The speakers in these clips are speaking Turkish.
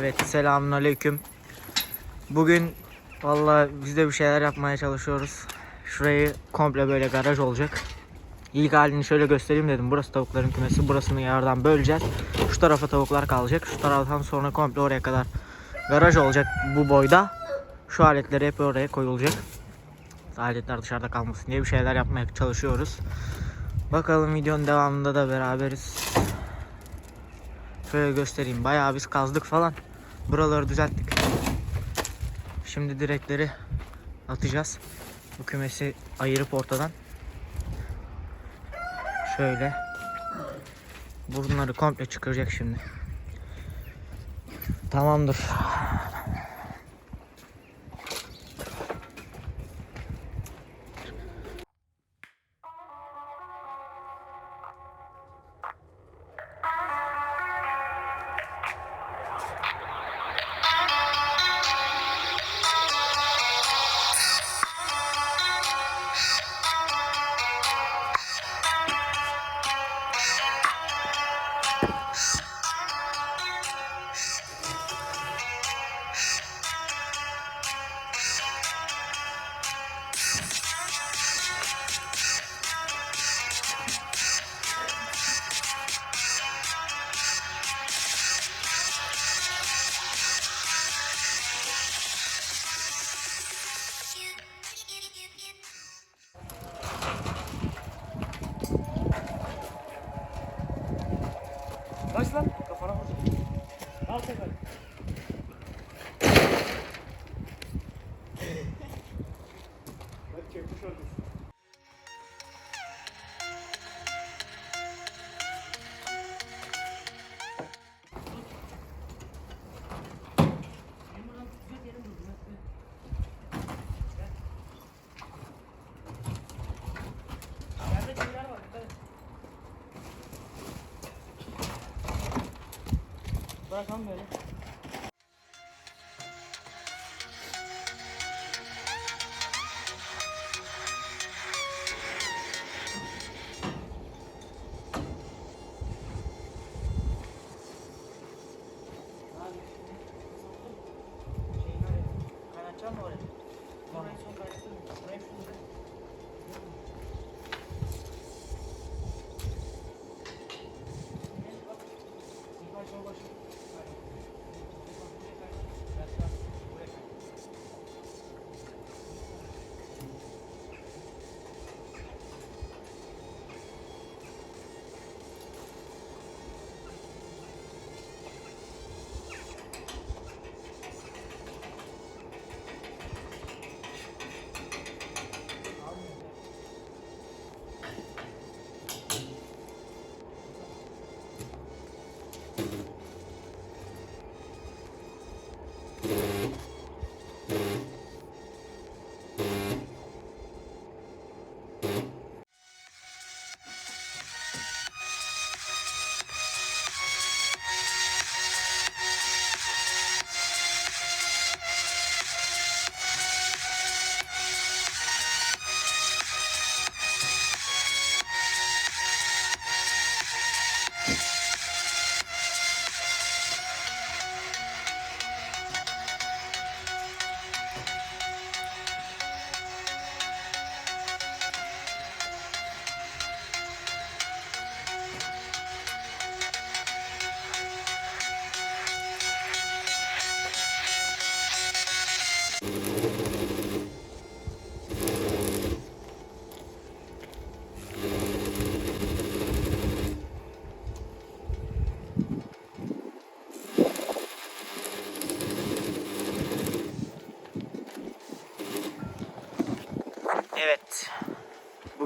Evet selamünaleyküm. Bugün vallahi biz de bir şeyler yapmaya çalışıyoruz. Şurayı komple böyle garaj olacak. İlk halini şöyle göstereyim dedim. Burası tavukların kümesi. Burasını yardan böleceğiz. Şu tarafa tavuklar kalacak. Şu taraftan sonra komple oraya kadar garaj olacak bu boyda. Şu aletleri hep oraya koyulacak. Aletler dışarıda kalmasın diye bir şeyler yapmaya çalışıyoruz. Bakalım videonun devamında da beraberiz. Şöyle göstereyim. Bayağı biz kazdık falan. Buraları düzelttik. Şimdi direkleri atacağız. Bu kümesi ayırıp ortadan. Şöyle. Bunları komple çıkaracak şimdi. Tamamdır. Kaç lan? Kafana vuracağım. Al tekrar. Bırak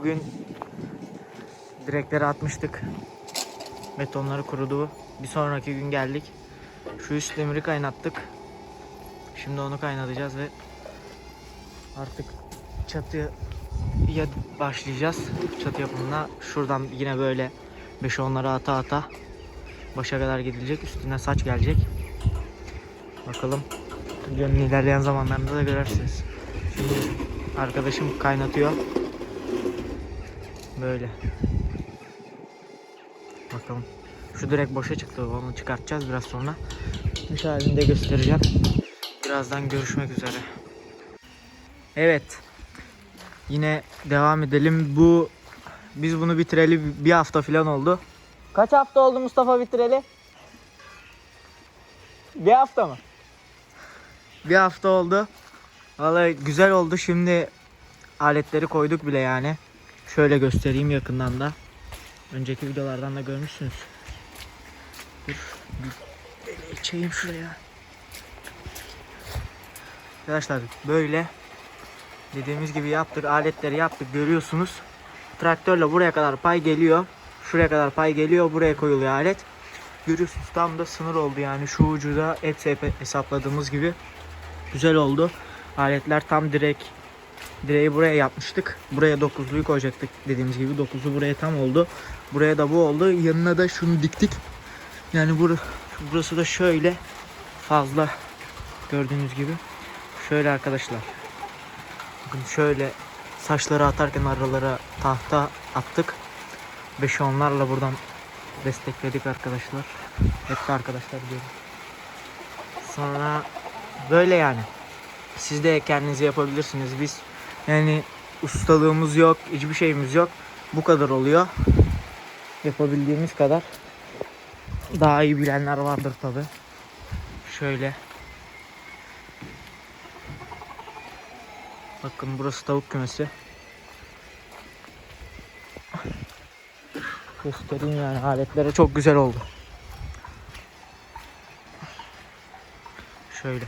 Bugün direkleri atmıştık. Betonları kurudu. Bir sonraki gün geldik. Şu üst demiri kaynattık. Şimdi onu kaynatacağız ve artık çatıya başlayacağız. Çatı yapımına şuradan yine böyle 5-10'ları ata ata başa kadar gidilecek. Üstüne saç gelecek. Bakalım. Videonun ilerleyen zamanlarında da görersiniz. Şimdi arkadaşım kaynatıyor. Böyle. Bakalım. Şu direkt boşa çıktı. Onu çıkartacağız biraz sonra. halinde göstereceğim. Birazdan görüşmek üzere. Evet. Yine devam edelim. Bu biz bunu bitireli bir hafta falan oldu. Kaç hafta oldu Mustafa bitireli? Bir hafta mı? Bir hafta oldu. Vallahi güzel oldu. Şimdi aletleri koyduk bile yani. Şöyle göstereyim yakından da. Önceki videolardan da görmüşsünüz. Dur. içeyim şuraya. Arkadaşlar böyle dediğimiz gibi yaptık. Aletleri yaptık. Görüyorsunuz. Traktörle buraya kadar pay geliyor. Şuraya kadar pay geliyor. Buraya koyuluyor alet. Görüyorsunuz tam da sınır oldu yani. Şu ucu da hepsi hep hesapladığımız gibi güzel oldu. Aletler tam direkt direği buraya yapmıştık. Buraya 9'luyu koyacaktık dediğimiz gibi. 9'lu buraya tam oldu. Buraya da bu oldu. Yanına da şunu diktik. Yani bur burası da şöyle fazla gördüğünüz gibi. Şöyle arkadaşlar. Bakın şöyle saçları atarken aralara tahta attık. Ve şu onlarla buradan destekledik arkadaşlar. Hep de arkadaşlar diyorum. Sonra böyle yani. Siz de kendinize yapabilirsiniz. Biz yani ustalığımız yok, hiçbir şeyimiz yok. Bu kadar oluyor. Yapabildiğimiz kadar. Daha iyi bilenler vardır tabi. Şöyle. Bakın burası tavuk kümesi. Göstereyim yani aletleri çok güzel oldu. Şöyle.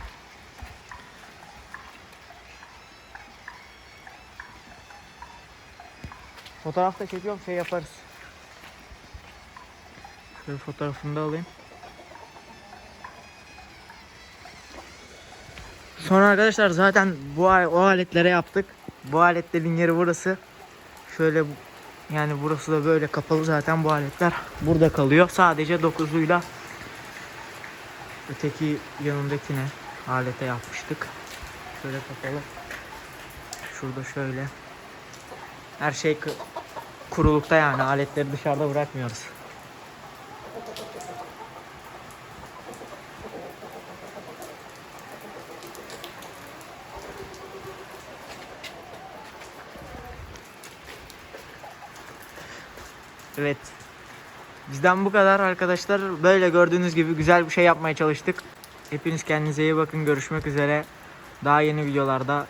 Fotoğraf da çekiyorum şey yaparız. Şöyle fotoğrafını da alayım. Sonra arkadaşlar zaten bu o aletlere yaptık. Bu aletlerin yeri burası. Şöyle yani burası da böyle kapalı zaten bu aletler burada kalıyor. Sadece dokuzluyla öteki yanındakine alete yapmıştık. Şöyle kapalı. Şurada şöyle. Her şey kurulukta yani aletleri dışarıda bırakmıyoruz. Evet. Bizden bu kadar arkadaşlar. Böyle gördüğünüz gibi güzel bir şey yapmaya çalıştık. Hepiniz kendinize iyi bakın. Görüşmek üzere. Daha yeni videolarda